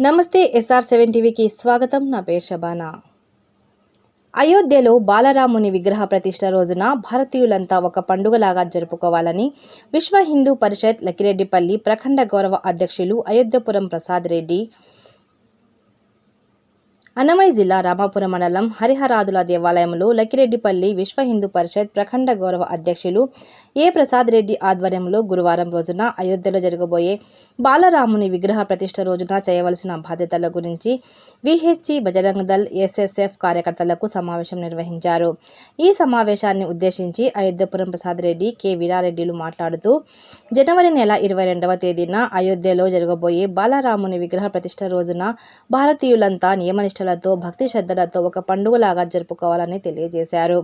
నమస్తే SR seven టీవీకి స్వాగతం. నా పేరు షబానా. అయోధ్యలో బాలరాముని విగ్రహ ప్రతిష్ట రోజున భారతీయులంతా ఒక పండుగలాగా జరుపుకోవాలని విశ్వ హిందూ పరిషత్ లకిరెడ్డిపల్లి ప్రఖండ గౌరవ అధ్యక్షులు అయోధ్యపురం ప్రసాద్ రెడ్డి అన్నమయ్య జిల్లా రామాపురం మండలం హరిహరాదుల దేవాలయంలో లక్కిరెడ్డిపల్లి విశ్వ హిందూ పరిషత్ ప్రఖండ గౌరవ అధ్యక్షులు ఏ ప్రసాద్ రెడ్డి ఆధ్వర్యంలో గురువారం రోజున అయోధ్యలో జరగబోయే బాలరాముని విగ్రహ ప్రతిష్ట రోజున చేయవలసిన బాధ్యతల గురించి విహెచ్సి బజరంగ దళ్ ఎస్ఎస్ఎఫ్ కార్యకర్తలకు సమావేశం నిర్వహించారు. ఈ సమావేశాన్ని ఉద్దేశించి అయోధ్యపురం ప్రసాద్ రెడ్డి కె. వీరారెడ్డిలు మాట్లాడుతూ జనవరి నెల ఇరవై రెండవ తేదీన అయోధ్యలో జరగబోయే బాలరాముని విగ్రహ ప్రతిష్ట రోజున భారతీయులంతా నియమనిష్టలతో భక్తి శ్రద్ధలతో ఒక పండుగలాగా జరుపుకోవాలని తెలియజేశారు.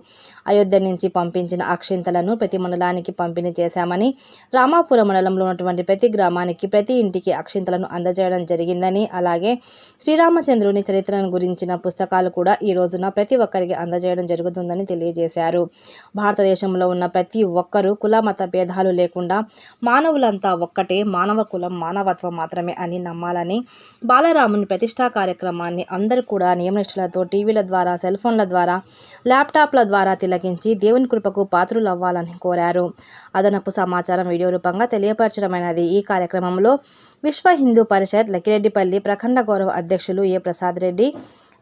అయోధ్య నుంచి పంపించిన అక్షింతలను ప్రతి మండలానికి పంపిణీ చేశామని రామాపురం మండలంలో ఉన్నటువంటి ప్రతి గ్రామానికి ప్రతి ఇంటికి అక్షింతలను అందజేయడం జరిగిందని అలాగే శ్రీరామచంద్రుని చరిత్రను గురించిన పుస్తకాలు కూడా ఈ రోజున ప్రతి ఒక్కరికి అందజేయడం జరుగుతుందని తెలియజేశారు. భారతదేశంలో ఉన్న ప్రతి ఒక్కరూ కుల మత భేదాలు లేకుండా మానవులంతా ఒక్కటే మానవ కులం మానవత్వం మాత్రమే అని నమ్మాలని బాలరాముని ప్రతిష్టా కార్యక్రమాన్ని అందరూ కూడా నియమనిష్టలతో టీవీల ద్వారా సెల్ ఫోన్ల ద్వారా ల్యాప్టాప్ల ద్వారా తిలకించి దేవుని కృపకు పాత్రులు అవ్వాలని కోరారు. అదనపు సమాచారం వీడియో రూపంగా తెలియపరచడమైనది. ఈ కార్యక్రమంలో విశ్వ హిందూ పరిషత్ లక్కిరెడ్డిపల్లి ప్రఖండ గౌరవ అధ్యక్షులు ఏ ప్రసాద్ రెడ్డి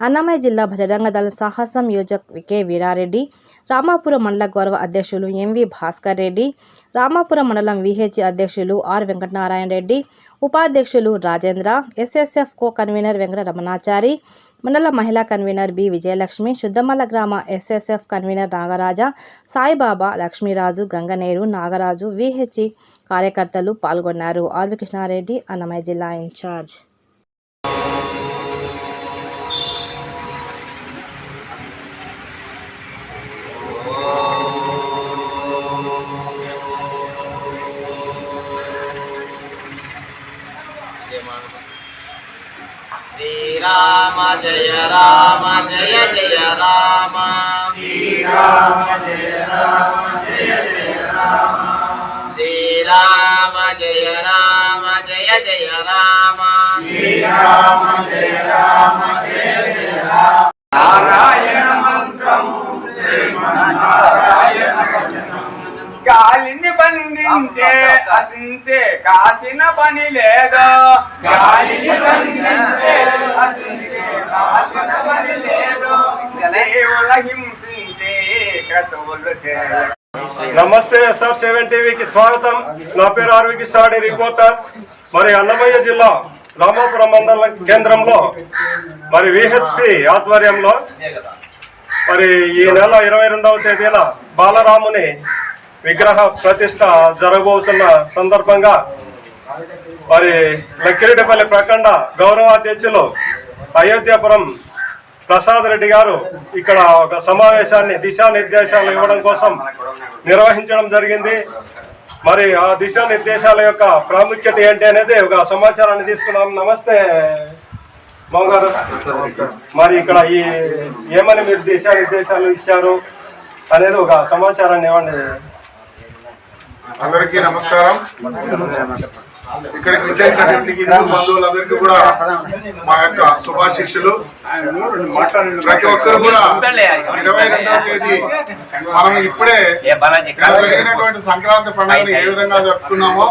అన్నమయ్య జిల్లా భజరంగ దళ సాహసం యోజక్ కె వీరారెడ్డి రామాపురం మండల గౌరవ అధ్యక్షులు ఎంవి భాస్కర్ రెడ్డి రామాపురం మండలం విహెచ్ అధ్యక్షులు ఆర్ వెంకటనారాయణ రెడ్డి ఉపాధ్యక్షులు Rajendra SSF co convener Venkata Ramanachari మండల మహిళా కన్వీనర్ బి. విజయలక్ష్మి శుద్ధమల్ల గ్రామ SSF convener Nagaraja Saibaba Lakshmiraju Ganganeru Nagaraju VH కార్యకర్తలు పాల్గొన్నారు. ఆర్వి కృష్ణారెడ్డి అన్నమయ్య జిల్లా ఇన్ఛార్జ్. శ్రీరామ జయ రామ జయ జయ రామ శ్రీరామ జయ రామ జయ జయ రామ నారాయణ మంత్రం గాలిని బంధించే అసించే కాసిన పని లేదు. గాలిని బంధించే అసించే కాసిన పని లేదు. దేవుల హింసించే క్రతువులు చేయ నమస్తే ఎస్ఆర్ సెవెన్ టీవీకి స్వాగతం. నా పేరు ఆర్వి కిషాడి రిపోర్టర్. మరి అన్నమయ్య జిల్లా రామాపురం మండల కేంద్రంలో మరి విహెచ్పి ఆధ్వర్యంలో మరి ఈ నెల ఇరవై రెండవ తేదీన బాలరాముని విగ్రహ ప్రతిష్ట జరగబోతున్న సందర్భంగా మరి లక్కిరెడ్డిపల్లి ప్రఖండ గౌరవ అధ్యక్షులు అయోధ్యాపురం ప్రసాద్ రెడ్డి గారు ఇక్కడ ఒక సమావేశాన్ని దిశానిర్దేశాలు ఇవ్వడం కోసం నిర్వహించడం జరిగింది. మరి ఆ దిశానిర్దేశాల యొక్క ప్రాముఖ్యత ఏంటి అనేది ఒక సమాచారాన్ని తీసుకున్నాం. నమస్తే మామగారు మరి ఇక్కడ ఈ ఏమని మీరు దిశానిర్దేశాలు ఇచ్చారు అనేది ఒక సమాచారాన్ని ఇవ్వండి. అందరికీ నమస్కారం. ఇక్కడికి విచ్చేసినటువంటి హిందూ బంధువులందరికీ కూడా మా యొక్క శుభాశిష్యులు. ప్రతి ఒక్కరు కూడా ఇరవై రెండవ తేదీ మనం ఇప్పుడే జరిగినటువంటి సంక్రాంతి పండుగను ఏ విధంగా జరుపుకున్నామో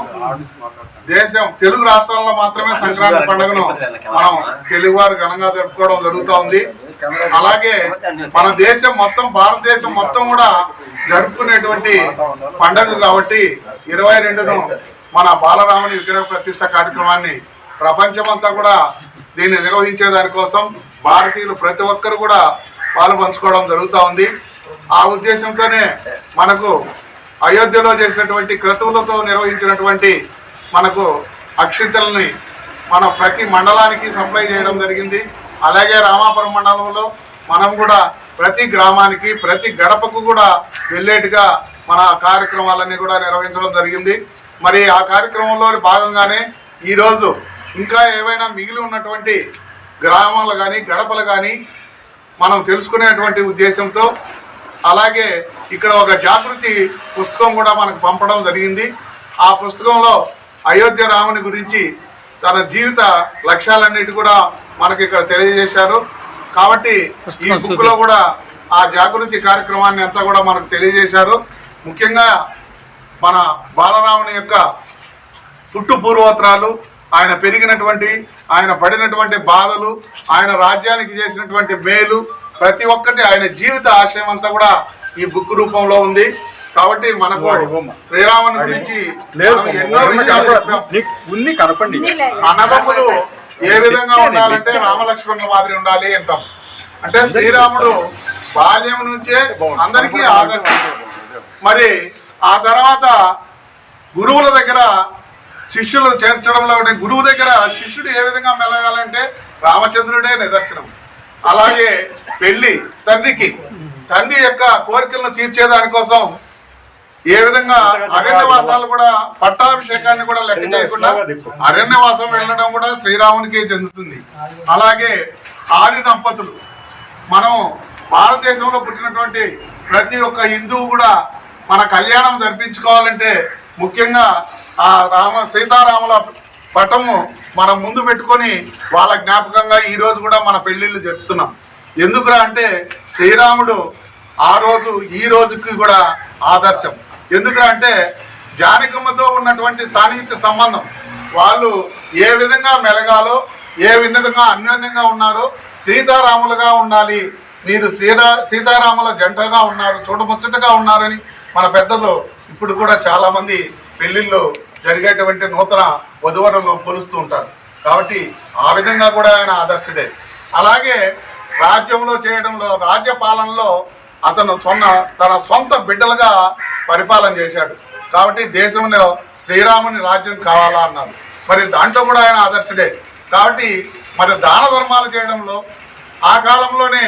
దేశం తెలుగు రాష్ట్రాల్లో మాత్రమే సంక్రాంతి పండుగను మనం తెలుగు వారు ఘనంగా జరుపుకోవడం జరుగుతూ ఉంది. అలాగే మన దేశం మొత్తం భారతదేశం మొత్తం కూడా జరుపుకునేటువంటి పండుగ కాబట్టి ఇరవై రెండును మన బాలరాముని విగ్రహ ప్రతిష్ట కార్యక్రమాన్ని ప్రపంచమంతా కూడా దీన్ని నిర్వహించే దానికోసం భారతీయులు ప్రతి ఒక్కరు కూడా పాలు పంచుకోవడం జరుగుతూ ఉంది. ఆ ఉద్దేశంతోనే మనకు అయోధ్యలో చేసినటువంటి క్రతువులతో నిర్వహించినటువంటి మనకు అక్షింతలని మన ప్రతి మండలానికి సప్లై చేయడం జరిగింది. అలాగే రామాపురం మండలంలో మనం కూడా ప్రతి గ్రామానికి ప్రతి గడపకు కూడా వెళ్ళేట్టుగా మన కార్యక్రమాలన్నీ కూడా నిర్వహించడం జరిగింది. మరి ఆ కార్యక్రమంలో భాగంగానే ఈరోజు ఇంకా ఏవైనా మిగిలి ఉన్నటువంటి గ్రామాలు కానీ గడపలు కానీ మనం తెలుసుకునేటువంటి ఉద్దేశంతో అలాగే ఇక్కడ ఒక జాగృతి పుస్తకం కూడా మనకు పంపడం జరిగింది. ఆ పుస్తకంలో అయోధ్య రాముని గురించి తన జీవిత లక్ష్యాలన్నిటి కూడా మనకి ఇక్కడ తెలియజేశారు. కాబట్టి ఈ బుక్లో కూడా ఆ జాగృతి కార్యక్రమాన్ని అంతా కూడా మనకు తెలియజేశారు. ముఖ్యంగా మన బాలరాముని యొక్క పుట్టు పూర్వోత్తరాలు ఆయన పెరిగినటువంటి ఆయన పడినటువంటి బాధలు ఆయన రాజ్యానికి చేసినటువంటి మేలు ప్రతి ఒక్కటి ఆయన జీవిత ఆశయం అంతా కూడా ఈ బుక్ రూపంలో ఉంది. కాబట్టి మనకు శ్రీరాముని గురించి మనం ఎన్నో విషయాలు కనపండి. అన్నదమ్ములు ఏ విధంగా ఉండాలంటే రామలక్ష్మణుల మాదిరి ఉండాలి అంటాం. అంటే శ్రీరాముడు బాల్యం నుంచే అందరికీ ఆదర్శం. మరి ఆ తర్వాత గురువుల దగ్గర శిష్యులు చేర్చడంలో ఉండే గురువు దగ్గర శిష్యుడు ఏ విధంగా మెలగాలంటే రామచంద్రుడే నిదర్శనం. అలాగే పెళ్ళి తండ్రికి. తండ్రి యొక్క కోరికలను తీర్చేదానికోసం ఏ విధంగా అరణ్యవాసాలు కూడా పట్టాభిషేకాన్ని కూడా లెక్క చేయకుండా అరణ్యవాసం వెళ్ళడం కూడా శ్రీరామునికి చెందుతుంది. అలాగే ఆది దంపతులు. మనం భారతదేశంలో పుట్టినటువంటి ప్రతి ఒక్క హిందువు కూడా మన కళ్యాణం జరిపించుకోవాలంటే ముఖ్యంగా ఆ రామ సీతారాముల పటము మనం ముందు పెట్టుకొని వాళ్ళ జ్ఞాపకంగా ఈ రోజు కూడా మన పెళ్ళిళ్ళు జరుపుతున్నాం. ఎందుకురా అంటే శ్రీరాముడు ఆ రోజు ఈ రోజుకి కూడా ఆదర్శం. ఎందుకురా అంటే జానకమ్మతో ఉన్నటువంటి సాన్నిహిత్య సంబంధం. వాళ్ళు ఏ విధంగా మెలగాలో ఏ విధంగా అన్యోన్యంగా ఉన్నారో సీతారాములుగా ఉండాలి. మీరు శ్రీరా సీతారాముల జంటగా ఉన్నారు చూడముచ్చటగా ఉన్నారని మన పెద్దలు ఇప్పుడు కూడా చాలామంది పెళ్ళిళ్ళు పెళ్ళిళ్ళు జరిగేటువంటి నూతన వధువరులను కొలుస్తూ ఉంటారు. కాబట్టి ఆ విధంగా కూడా ఆయన ఆదర్శుడే. అలాగే రాజ్యంలో చేయడంలో రాజ్య పాలనలో అతను సొన్న తన సొంత బిడ్డలుగా పరిపాలన చేశాడు. కాబట్టి దేశంలో శ్రీరాముని రాజ్యం కావాలా అన్నారు మరి దాంట్లో కూడా ఆయన ఆదర్శుడే. కాబట్టి మరి దాన ధర్మాలు చేయడంలో ఆ కాలంలోనే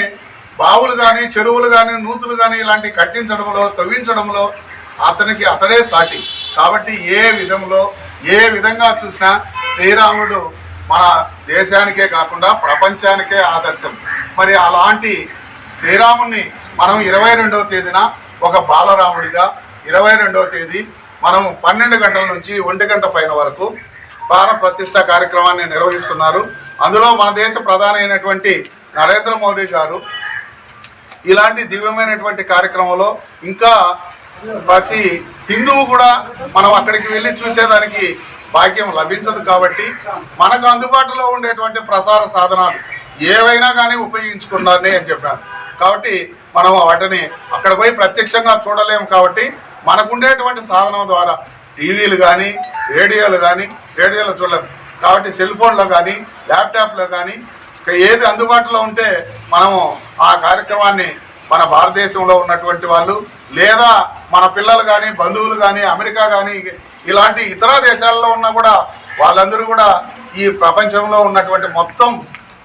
బావులు కానీ చెరువులు కానీ నూతులు కానీ ఇలాంటి కట్టించడంలో తవ్వించడంలో అతనికి అతడే సాటి. కాబట్టి ఏ విధంలో ఏ విధంగా చూసినా శ్రీరాముడు మన దేశానికే కాకుండా ప్రపంచానికే ఆదర్శం. మరి అలాంటి శ్రీరాముణ్ణి మనం ఇరవై రెండవ తేదీన ఒక బాలరాముడిగా ఇరవై రెండవ తేదీ మనం పన్నెండు గంటల నుంచి ఒంటి గంట పైన వరకు ప్రాణ ప్రతిష్ట కార్యక్రమాన్ని నిర్వహిస్తున్నారు. అందులో మన దేశ ప్రధాని అయినటువంటి నరేంద్ర మోడీ గారు ఇలాంటి దివ్యమైనటువంటి కార్యక్రమంలో ఇంకా ప్రతి హిందువు కూడా మనం అక్కడికి వెళ్ళి చూసేదానికి భాగ్యం లభించదు కాబట్టి మనకు అందుబాటులో ఉండేటువంటి ప్రసార సాధనాలు ఏవైనా కానీ ఉపయోగించుకున్నారని అని చెప్పారు. కాబట్టి మనం వాటిని అక్కడ పోయి ప్రత్యక్షంగా చూడలేము కాబట్టి మనకుండేటువంటి సాధనం ద్వారా టీవీలు కానీ రేడియోలు కానీ రేడియోలో చూడలేము కాబట్టి సెల్ ఫోన్లో కానీ ల్యాప్టాప్లో కానీ ఏది అందుబాటులో ఉంటే మనము ఆ కార్యక్రమాన్ని మన భారతదేశంలో ఉన్నటువంటి వాళ్ళు లేదా మన పిల్లలు కానీ బంధువులు కానీ అమెరికా కానీ ఇలాంటి ఇతర దేశాల్లో ఉన్నా కూడా వాళ్ళందరూ కూడా ఈ ప్రపంచంలో ఉన్నటువంటి మొత్తం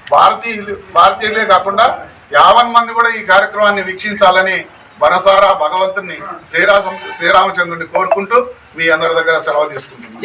భారతీయులు భారతీయులే కాకుండా యావన్ మంది కూడా ఈ కార్యక్రమాన్ని వీక్షించాలని మనసారా భగవంతుని శ్రీరామ శ్రీరామచంద్రుని కోరుకుంటూ మీ అందరి దగ్గర సెలవు తీసుకుంటున్నాను